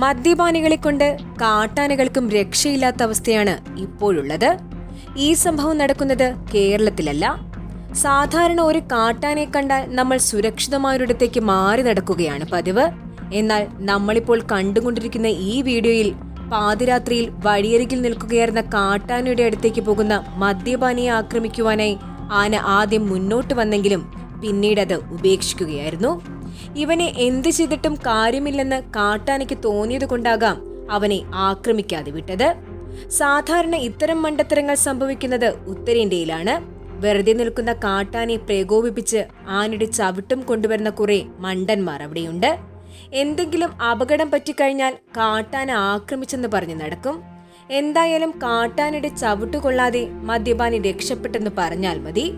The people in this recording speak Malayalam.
മദ്യപാനികളെ കൊണ്ട് കാട്ടാനകൾക്കും രക്ഷയില്ലാത്ത അവസ്ഥയാണ് ഇപ്പോഴുള്ളത്. ഈ സംഭവം നടക്കുന്നത് കേരളത്തിലല്ല. സാധാരണ ഒരു കാട്ടാനെ കണ്ടാൽ നമ്മൾ സുരക്ഷിതമായൊരിടത്തേക്ക് മാറി നടക്കുകയാണ് പതിവ്. എന്നാൽ നമ്മളിപ്പോൾ കണ്ടുകൊണ്ടിരിക്കുന്ന ഈ വീഡിയോയിൽ പാതിരാത്രിയിൽ വഴിയരികിൽ നിൽക്കുകയായിരുന്ന കാട്ടാനയുടെ അടുത്തേക്ക് പോകുന്ന മദ്യപാനിയെ ആക്രമിക്കുവാനായി ആന ആദ്യം മുന്നോട്ട് വന്നെങ്കിലും പിന്നീട് അത് ഉപേക്ഷിക്കുകയായിരുന്നു. ഇവനെ എന്ത് ചെയ്തിട്ടും കാര്യമില്ലെന്ന് കാട്ടാനയ്ക്ക് തോന്നിയത് കൊണ്ടാകാം അവനെ ആക്രമിക്കാതെ വിട്ടത്. സാധാരണ ഇത്തരം മണ്ടത്തരങ്ങൾ സംഭവിക്കുന്നത് ഉത്തരേന്ത്യയിലാണ്. വെറുതെ നിൽക്കുന്ന കാട്ടാനെ പ്രകോപിപ്പിച്ച് ആനയുടെ ചവിട്ടും കൊണ്ടുവരുന്ന കുറെ മണ്ടന്മാർ അവിടെയുണ്ട്. എന്തെങ്കിലും അപകടം പറ്റിക്കഴിഞ്ഞാൽ കാട്ടാന ആക്രമിച്ചെന്ന് പറഞ്ഞ് നടക്കും. എന്തായാലും കാട്ടാനയുടെ ചവിട്ടുകൊള്ളാതെ മദ്യപാനി രക്ഷപ്പെട്ടെന്ന് പറഞ്ഞാൽ മതി.